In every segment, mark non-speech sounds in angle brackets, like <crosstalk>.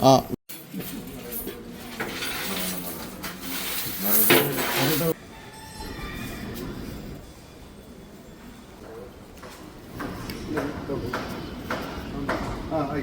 あ。あ、はい、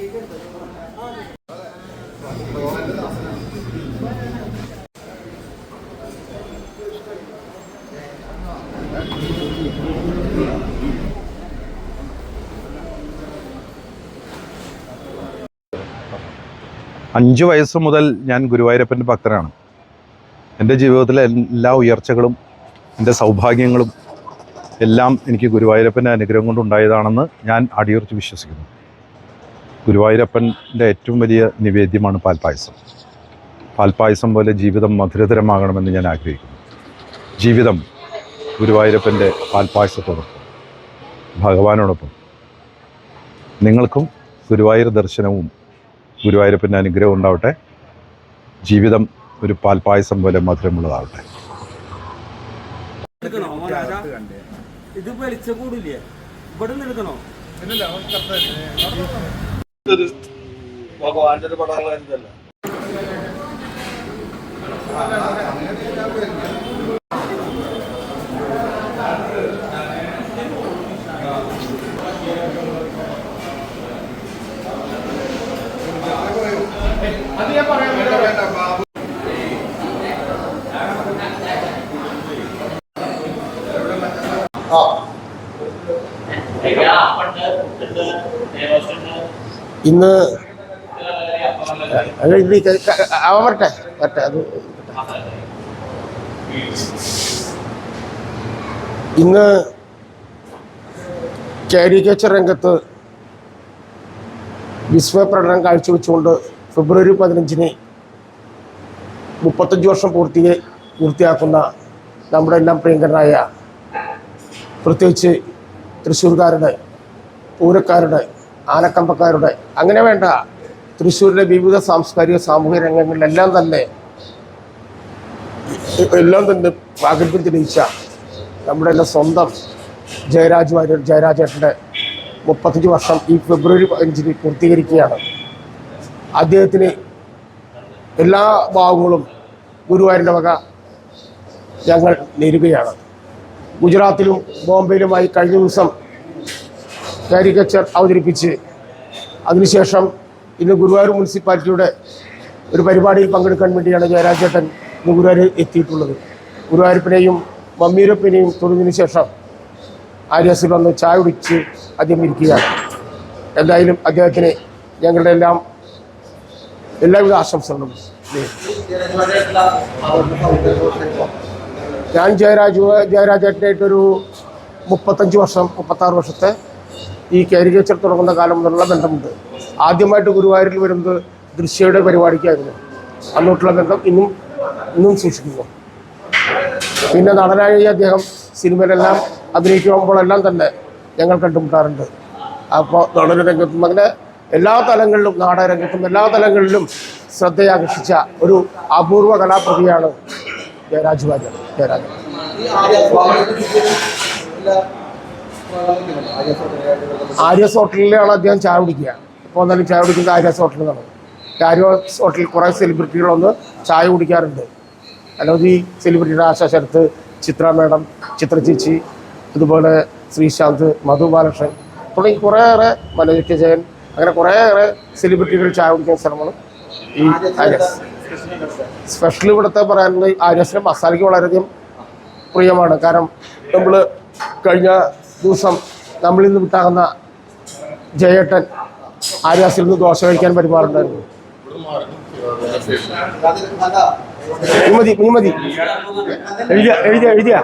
അഞ്ച് വയസ്സ് മുതൽ ഞാൻ ഗുരുവായൂരപ്പന്റെ ഭക്തനാണ്. എന്റെ ജീവിതത്തിലെ എല്ലാ ഉയർച്ചകളും എന്റെ സൗഭാഗ്യങ്ങളും എല്ലാം എനിക്ക് ഗുരുവായൂരപ്പന്റെ അനുഗ്രഹം കൊണ്ടുണ്ടായതാണെന്ന് ഞാൻ അടിയുറച്ച് വിശ്വസിക്കുന്നു. ഗുരുവായൂരപ്പന്റെ ഏറ്റവും വലിയ നിവേദ്യമാണ് പാൽപ്പായസം. പാൽപ്പായസം പോലെ ജീവിതം മധുരതരമാകണമെന്ന് ഞാൻ ആഗ്രഹിക്കുന്നു. ജീവിതം ഗുരുവായൂരപ്പന്റെ പാൽപ്പായസത്തോടൊപ്പം ഭഗവാനോടൊപ്പം. നിങ്ങൾക്കും ഗുരുവായൂർ ദർശനവും ഗുരുവായൂരപ്പന്റെ അനുഗ്രഹം ഉണ്ടാവട്ടെ. ജീവിതം ഒരു പാൽപ്പായസം പോലെ മധുരമുള്ളതാവട്ടെ? ഇത് വെളിച്ച കൂടില്ലേ ഇവിടെ നിന്ന് എടുക്കണോ ഭഗവാന്റെ ഒരു ഇന്ന് അവ വരട്ടെ വരട്ടെ അത് ഇന്ന് കാരിക്കേച്ചർ രംഗത്ത് വിശ്വപ്രകടനം കാഴ്ചവെച്ചുകൊണ്ട് ഫെബ്രുവരി പതിനഞ്ചിന് മുപ്പത്തഞ്ച് വർഷം പൂർത്തി പൂർത്തിയാക്കുന്ന നമ്മുടെ എല്ലാം പ്രിയങ്കരനായ പ്രത്യേകിച്ച് തൃശ്ശൂർക്കാരുടെ പൂരക്കാരുടെ ആനക്കമ്പക്കാരുടെ അങ്ങനെ വേണ്ട. തൃശ്ശൂരിലെ വിവിധ സാംസ്കാരിക സാമൂഹിക രംഗങ്ങളിലെല്ലാം തന്നെ എല്ലാം തന്നെ പ്രാഗൽഭ്യം തെളിയിച്ച നമ്മുടെ എല്ലാം സ്വന്തം ജയരാജ് വാര്യർ ജയരാജേട്ടന്റെ മുപ്പത്തഞ്ച് വർഷം ഈ ഫെബ്രുവരി പതിനഞ്ചിന് പൂർത്തീകരിക്കുകയാണ്. അദ്ദേഹത്തിന് എല്ലാ ഭാഗങ്ങളും ഗുരുവായൂരിന്റെ വക ഞങ്ങൾ നേരുകയാണ്. ഗുജറാത്തിലും ബോംബെയിലുമായി കഴിഞ്ഞ ദിവസം കാരിക്കച്ചർ അവതരിപ്പിച്ച് അതിനുശേഷം ഇന്ന് ഗുരുവായൂർ മുനിസിപ്പാലിറ്റിയുടെ ഒരു പരിപാടിയിൽ പങ്കെടുക്കാൻ വേണ്ടിയാണ് ജയരാജേട്ടൻ ഇന്ന് ഗുരുവായൂർ എത്തിയിട്ടുള്ളത് ഗുരുവായൂരപ്പനെയും മമ്മീരപ്പനെയും തൊഴുതിനു ശേഷം ആര്യാസിൽ വന്ന് ചായ കുടിച്ച് അദ്ദേഹം ഇരിക്കുകയാണ് എന്തായാലും അദ്ദേഹത്തിന് ഞങ്ങളുടെ എല്ലാം എല്ലാവിധ ആശംസകളും. ഞാൻ ജയരാജു ജയരാജേട്ടനായിട്ടൊരു മുപ്പത്തഞ്ച് വർഷം മുപ്പത്താറ് വർഷത്തെ ഈ കാരിക്കേച്ചർ തുടങ്ങുന്ന കാലം മുതലുള്ള ബന്ധമുണ്ട്. ആദ്യമായിട്ട് ഗുരുവായൂരിൽ വരുന്നത് ദൃശ്യയുടെ പരിപാടിക്കായിരുന്നു. അന്നോട്ടുള്ള ബന്ധം ഇന്നും ഇന്നും സൂക്ഷിക്കുന്നു. പിന്നെ നടനായി അദ്ദേഹം സിനിമയിലെല്ലാം അഭിനയിക്കുമ്പോഴെല്ലാം തന്നെ ഞങ്ങൾ കണ്ടുമുട്ടാറുണ്ട്. അപ്പോൾ നടന രംഗത്തും അങ്ങനെ എല്ലാ തലങ്ങളിലും നാടക രംഗത്തും എല്ലാ തലങ്ങളിലും ശ്രദ്ധയാകർഷിച്ച ഒരു അപൂർവ കലാപ്രതിയാണ് ജയരാജ് വാര്യർ ജയരാജൻ ഈ ആര്യ സ്വാമിയുടെ എല്ലാ ആര്യസ് ഹോട്ടലിലാണ് അദ്ദേഹം ചായ കുടിക്കുക. പോന്നാലും ചായ കുടിക്കുന്നത് ആര്യസ് ഹോട്ടലിൽ നിന്നാണ്. ആര്യസ് ഹോട്ടലിൽ കുറേ സെലിബ്രിറ്റികൾ വന്ന് ചായ കുടിക്കാറുണ്ട്. ഈ സെലിബ്രിറ്റിയുടെ ആശാ ശരത്ത് ചിത്ര മേഡം ചിത്ര ചേച്ചി അതുപോലെ ശ്രീശാന്ത് മധു ബാലകൃഷ്ണൻ തുടങ്ങി കുറേയേറെ മനോജ് കെ ജയൻ അങ്ങനെ കുറേയേറെ സെലിബ്രിറ്റികൾ ചായ കുടിക്കുന്ന സ്ഥലമാണ് ഈ ആര്യസ് സ്പെഷ്യൽ ഇവിടുത്തെ പറയാനുള്ളത് ആര്യസിന് മസാലയ്ക്ക് വളരെയധികം പ്രിയമാണ്. കാരണം നമ്മൾ കഴിഞ്ഞ ദിവസം നമ്മളിൽ നിന്ന് വിട്ടാകുന്ന ജയേട്ടൻ ആര്യാസിൽ നിന്ന് ദോശ കഴിക്കാൻ പരിപാടുണ്ടായിരുന്നു നീ മതി നീ മതി എഴുതിയ എഴുതിയ എഴുതിയ.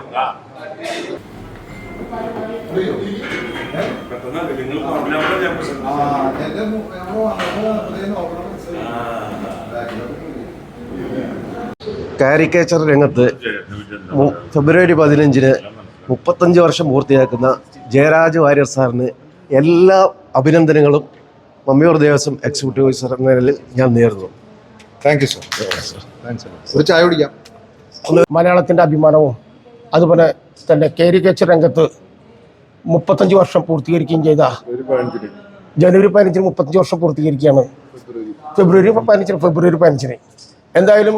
കാരിക്കേച്ചർ രംഗത്ത് ഫെബ്രുവരി പതിനഞ്ചിന് മുപ്പത്തഞ്ച് വർഷം പൂർത്തിയാക്കുന്ന ജയരാജ് വാര്യർ സാറിന് എല്ലാ അഭിനന്ദനങ്ങളും മമ്മിയൂർ ദേവസ്വം എക്സിക്യൂട്ടീവ് ഓഫീസർ എന്ന നിലയിൽ ഞാൻ നേരുന്നു. താങ്ക് യു സർ ഒരു ചായ കുടിക്കാം. മലയാളത്തിന്റെ അഭിമാനവും അതുപോലെ തന്നെ കാരിക്കേച്ചർ രംഗത്ത് മുപ്പത്തഞ്ച് വർഷം പൂർത്തീകരിക്കുകയും ചെയ്ത ജനുവരി പതിനഞ്ചിന് മുപ്പത്തഞ്ച് വർഷം പൂർത്തീകരിക്കുകയാണ്. ഫെബ്രുവരി. പതിനഞ്ചിന് ഫെബ്രുവരി പതിനഞ്ചിന്. എന്തായാലും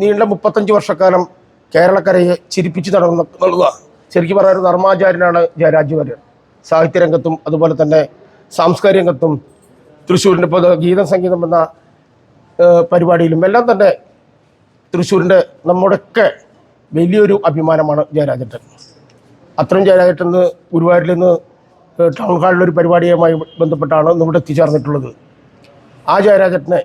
നീണ്ട മുപ്പത്തഞ്ച് വർഷക്കാലം കേരളക്കരയെ ചിരിപ്പിച്ചു തുടങ്ങുന്ന എന്നുള്ളതാണ് ശരിക്കും പറഞ്ഞാൽ ഒരു ധർമാചാര്യനാണ് ജയരാജ് വാര്യർ സാഹിത്യരംഗത്തും അതുപോലെ തന്നെ സാംസ്കാരിക രംഗത്തും തൃശ്ശൂരിന്റെ ഇപ്പോൾ ഗീതം സംഗീതം എന്ന പരിപാടിയിലും എല്ലാം തന്നെ തൃശ്ശൂരിന്റെ നമ്മുടെയൊക്കെ വലിയൊരു അഭിമാനമാണ് ജയരാജേട്ടൻ. അത്രയും ജയരാജേട്ടൻ ഇന്ന് ഗുരുവായൂരിൽ നിന്ന് ടൗൺ ഹാളിലൊരു പരിപാടിയുമായി ബന്ധപ്പെട്ടാണ് ഇവിടെ എത്തിച്ചേർന്നിട്ടുള്ളത്. ആ ജയരാജേട്ടനെ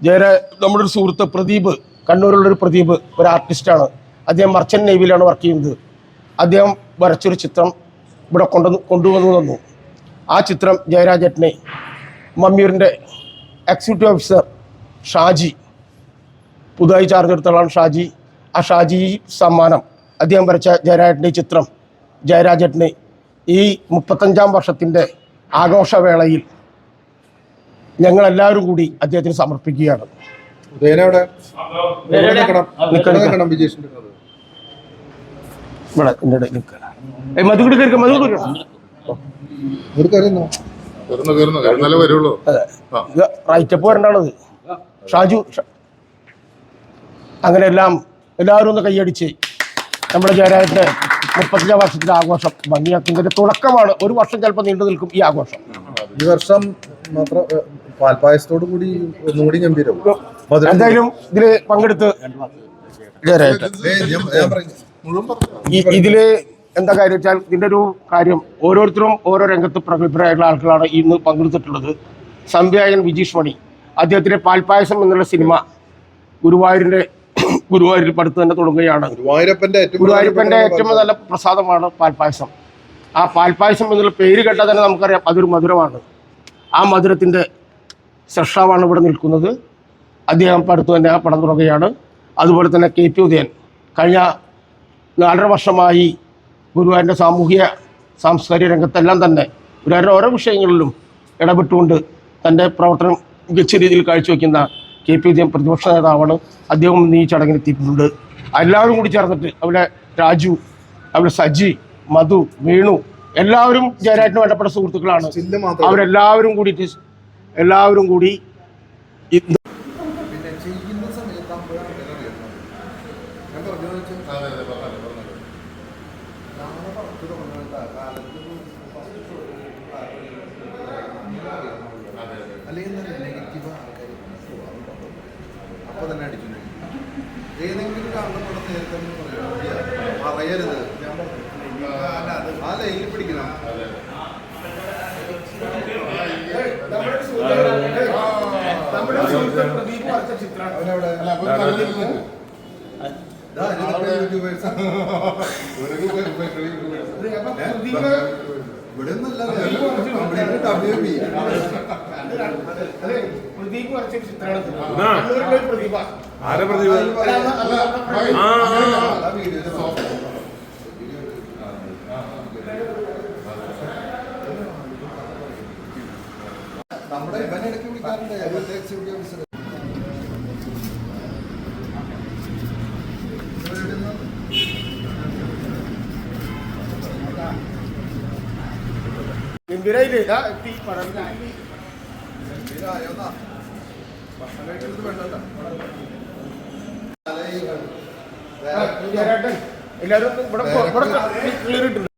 ജയരാ നമ്മുടെ ഒരു സുഹൃത്ത് പ്രദീപ് കണ്ണൂരുള്ളൊരു പ്രദീപ് ഒരു ആർട്ടിസ്റ്റാണ് അദ്ദേഹം മർച്ചന്റ് നേവിയിലാണ് വർക്ക് ചെയ്യുന്നത്. അദ്ദേഹം വരച്ചൊരു ചിത്രം ഇവിടെ കൊണ്ടു കൊണ്ടുവന്നു തന്നു. ആ ചിത്രം ജയരാജേട്ടനെ മമ്മിയൂരിന്റെ എക്സിക്യൂട്ടീവ് ഓഫീസർ ഷാജി പുതുതായി ചാർജ് ഷാജി. ആ ഷാജി സമ്മാനം അദ്ദേഹം വരച്ച ജയരാജേട്ടന്റെ ചിത്രം ജയരാജേട്ടന് ഈ മുപ്പത്തഞ്ചാം വർഷത്തിന്റെ ആഘോഷവേളയിൽ ഞങ്ങളെല്ലാവരും കൂടി അദ്ദേഹത്തിന് സമർപ്പിക്കുകയാണ് ഉദയനവിടെ നിൽക്കണം നിൽക്കണം. നിൽക്കണം വിജേഷിന്റെ ഇവിടെ എന്റെ ഇടയിൽ നിൽക്കുക. മധു കൂടി കയറി മധുകുടി കയറി ഒരു കാര്യം കയറുന്നു? കയറുന്നു കയറുന്നാലേ വരുള്ളൂ. അതെ. ഇത് റൈറ്റപ്പ് വരേണ്ടത് ഷാജു അങ്ങനെ എല്ലാം എല്ലാവരും ഒന്ന് കൈയടിച്ച് നമ്മുടെ ജയരാജന്റെ മുപ്പത്തഞ്ചാം വർഷത്തിലെ ആഘോഷം ഭംഗിയാക്കുന്നതിന്റെ തുടക്കമാണ് ഒരു വർഷം ചിലപ്പോൾ നീണ്ടു നിൽക്കും ഈ ആഘോഷം. ഈ വർഷം മാത്രം പാൽപായസത്തോടു കൂടി ഒന്നുകൂടി ഗംഭീരവും. എന്തായാലും ഇതിൽ പങ്കെടുത്ത് ജയരാജൻ ഇതിൽ എന്താ കാര്യം വെച്ചാൽ ഇതിന്റെ ഒരു കാര്യം ഓരോരുത്തരും ഓരോ രംഗത്ത് പ്രഗത്ഭരായിട്ടുള്ള ആളുകളാണ് ഇന്ന് പങ്കെടുത്തിട്ടുള്ളത്. സംവിധായകൻ വിജീഷ് മണി അദ്ദേഹത്തിന്റെ പാൽപ്പായസം എന്നുള്ള സിനിമ ഗുരുവായൂരിന്റെ <coughs> ഗുരുവായൂരിൽ പടുത്ത് തന്നെ തുടങ്ങുകയാണ്. ഗുരുവായൂരപ്പന്റെ ഏറ്റവും ഗുരുവായൂരപ്പന്റെ ഏറ്റവും നല്ല പ്രസാദമാണ് പാൽപായസം ആ പാൽപായസം എന്നുള്ള പേര് കേട്ടാൽ തന്നെ നമുക്കറിയാം അതൊരു മധുരമാണ്. ആ മധുരത്തിന്റെ ശ്രഷാവാണ് ഇവിടെ നിൽക്കുന്നത്. അദ്ദേഹം പടുത്തു തന്നെ ആ പടം തുടങ്ങുകയാണ്. അതുപോലെ തന്നെ കെ പി ഉദയൻ. കഴിഞ്ഞ നാലര വർഷമായി ഗുരുവായൂരിന്റെ സാമൂഹിക സാംസ്കാരിക രംഗത്തെല്ലാം തന്നെ ഗുരുവായൂരുടെ ഓരോ വിഷയങ്ങളിലും ഇടപെട്ടുകൊണ്ട് തന്റെ പ്രവർത്തനം മികച്ച രീതിയിൽ കാഴ്ചവെക്കുന്ന കെ പി ഉദയൻ പ്രതിപക്ഷ നേതാവാണ് അദ്ദേഹം ഈ ചടങ്ങിന് എത്തിയിട്ടുണ്ട്. എല്ലാവരും കൂടി ചേർന്നിട്ട് അവിടെ രാജു അവിടെ സജി മധു വേണു എല്ലാവരും ജയരാജിന് വേണ്ടപ്പെട്ട സുഹൃത്തുക്കളാണ്. അവരെല്ലാവരും കൂടിയിട്ട് എല്ലാവരും കൂടി ഇന്ന് പിന്നെ ചെയ്യുന്ന സമയത്ത് അപ്പോഴാണ് അറിയുന്നത് ഞാൻ പറഞ്ഞു അതെ അതെ പറഞ്ഞാലേ പറഞ്ഞാലേ നാളെ പത്ത് തുടങ്ങുന്ന കാലത്ത് അല്ലെങ്കിൽ നെഗറ്റീവ് ആൾക്കാർ അപ്പോൾ തന്നെ അടിച്ചു ഏതെങ്കിലും കാരണം ഇവിടെ നേരത്തെ. പറയരുത്. ഞാൻ പറഞ്ഞു. ആ ലൈനിൽ പിടിക്കണം. അല്ല നല്ലത് ദാ, ഇതിലൊക്കെ യൂട്യൂബേഴ്സ് ആണ്. ഇവിടെ പ്രദീപ് വരച്ചൊരു ചിത്രമാണ് പ്രദീപ ആരെ പ്രതിഭ ഗംഭീരായില്ലേ ഇതാ എത്തി. പടം. എല്ലാവരും ഇവിടെ ഇവിടെ ക്ലിയർ ഇട്ടുണ്ട്